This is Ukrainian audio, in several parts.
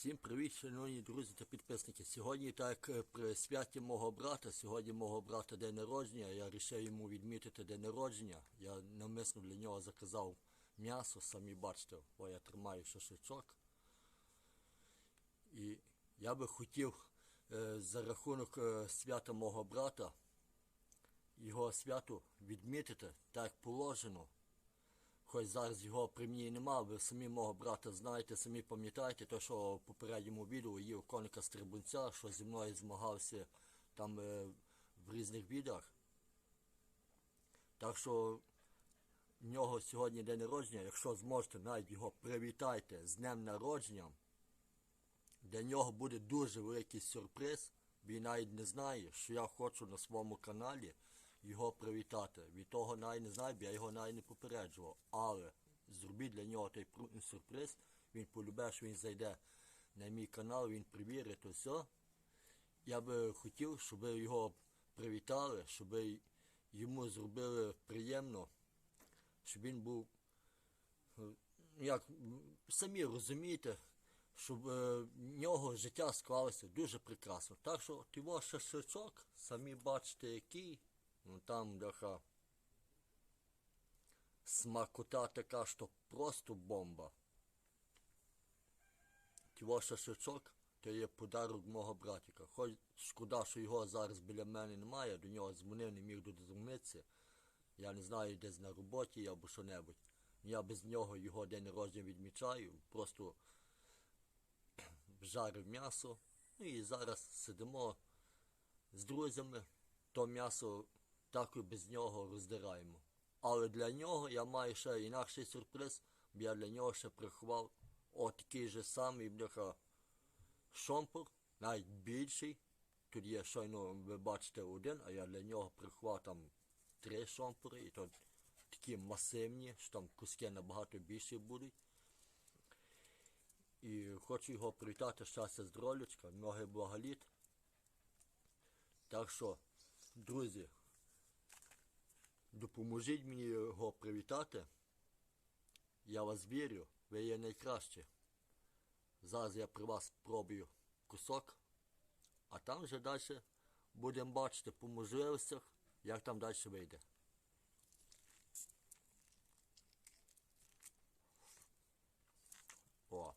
Всім привіт, шановні друзі та підписники. Сьогодні, так е, при святі мого брата, сьогодні мого брата день народження, я вирішив йому відмітити день народження. Я навмисно для нього заказав м'ясо, самі бачите, бо я тримаю шашличок. І я би хотів е, за рахунок е, свята мого брата, його свято відмітити так положено. Хоч зараз його при мені нема, ви самі мого брата знаєте, самі пам'ятаєте, те, що в попередньому відео є коника Стрибунця, що зі мною змагався там е, в різних відеах. Так що в нього сьогодні день народження, якщо зможете, навіть його привітайте з днем народження. Для нього буде дуже великий сюрприз. Він навіть не знає, що я хочу на своєму каналі його привітати. Від того навіть не знаю, бо я його навіть не попереджував. Але зробіть для нього той сюрприз. Він полюбе, що він зайде на мій канал, він привірить все. Я би хотів, щоб його привітали, щоб йому зробили приємно, щоб він був е, як самі розумієте, щоб е, в нього життя склалося дуже прекрасно. Так що його шашличок, самі бачите який, ну там даха смакота така, що просто бомба. Його шашличок то є подарок мого братика. Хоч шкода, що його зараз біля мене немає, до нього дзвонив, не міг додзвонитися. Я не знаю, десь на роботі або що-небудь. Я без нього його день народження відмічаю, просто жарив м'ясо. Ну і зараз сидимо з друзями, то м'ясо так і без нього роздираємо. Але для нього я маю ще інакший сюрприз, бо я для нього ще приховав отакий же самий бляха шомпур, навіть більший. Тут є щойно, ви бачите, один, а я для нього приховав там три шомпури, і то такі масивні, що там куски набагато більші будуть. І хочу його привітати щастя здоров'ячка, ноги благоліт. Так що, друзі, допоможіть мені його привітати. Я вас вірю, ви є найкраще. Зараз я при вас пробую кусок, а там вже далі будемо бачити по можливостях, як там далі вийде. О,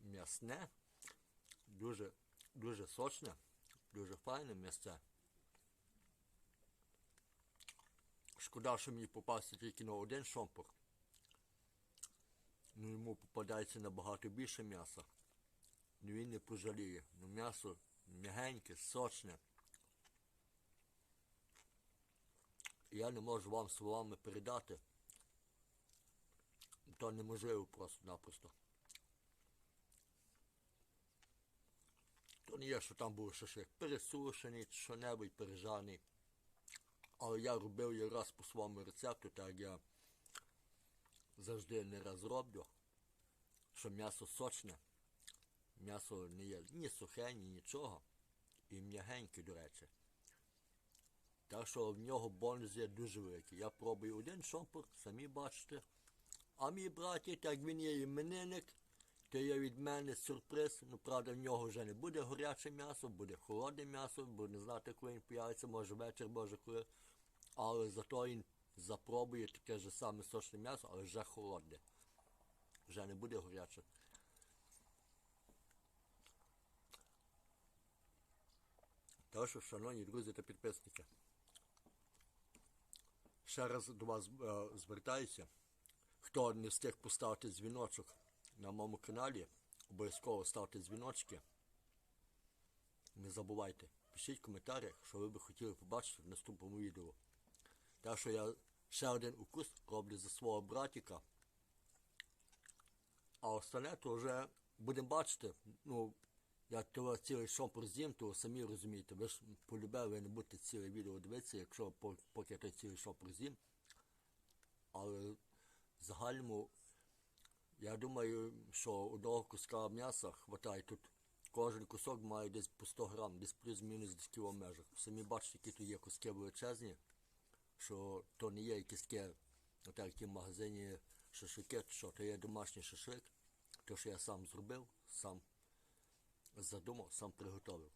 м'ясне, дуже, дуже сочне, дуже файне м'ясце. Шкода, що мені попався тільки на один шомпур. Ну йому попадається набагато більше м'яса. Ну він не пожаліє. Ну м'ясо м'ягеньке, сочне. Я не можу вам словами передати. То неможливо просто-напросто. То не є, що там був шашлик пересушений, що-небудь пережаний. Але я робив її раз по своєму рецепту, так я завжди не раз роблю, що м'ясо сочне, м'ясо не є ні сухе, ні нічого. І м'ягеньке, до речі. Так що в нього бонус є дуже великий. Я пробую один шомпур, самі бачите. А мій братик, так він є іменинник, то є від мене сюрприз. Ну, правда, в нього вже не буде гаряче м'ясо, буде холодне м'ясо, бо не знати, коли він появиться, може вечір, може коли. Але зато він запробує таке ж саме сочне м'ясо, але вже холодне. Вже не буде гаряче. Так що, шановні друзі та підписники, ще раз до вас е, звертаюся. Хто не встиг поставити дзвіночок на моєму каналі, обов'язково ставте дзвіночки. Не забувайте, пишіть в коментарях, що ви би хотіли побачити в наступному відео. Так що я ще один укус роблю за свого братика. А остальне то вже будемо бачити. Ну, я того цілий шомпур з'їм, то самі розумієте, ви ж полюбе, ви не будете ціле відео дивитися, якщо по- поки я той цілий шомпур з'їм. Але в загальному я думаю, що одного куска м'яса хватає тут. Кожен кусок має десь по 100 грам, десь плюс-мінус десь кіло межах. Самі бачите, які тут є куски величезні, що то не є якісь таке, отак, як в магазині шашлики, що то є домашній шашлик. те, що я сам зробив, сам задумав, сам приготовив.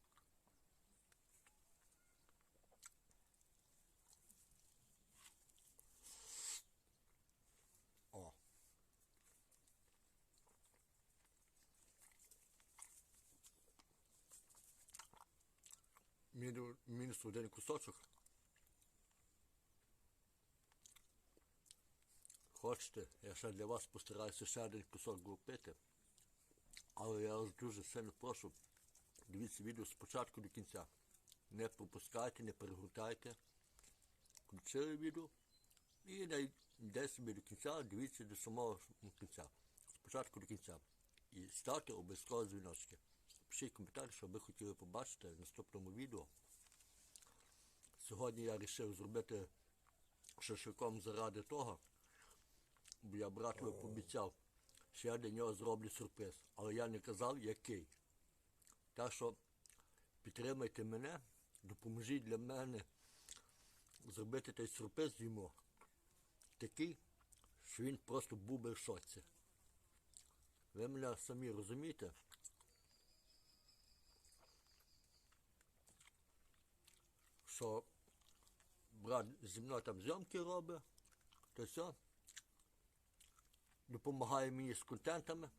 Мінус один кусочок. Хочете, я ще для вас постараюся ще один кусок влупити. Але я вас дуже сильно прошу, дивіться відео спочатку до кінця. Не пропускайте, не перегортайте. Включили відео і йде собі до кінця, дивіться до самого кінця. Спочатку до кінця. І ставте обов'язково дзвіночки. Пишіть коментар, що ви хотіли побачити в наступному відео. Сьогодні я вирішив зробити шашликом заради того, бо я братові пообіцяв, що я для нього зроблю сюрприз. Але я не казав, який. Так що підтримайте мене, допоможіть для мене зробити той сюрприз йому. Такий, що він просто був би в шоці. Ви мене самі розумієте? Що брат зі мною там зйомки робить, то все. Допомагає мені з контентами.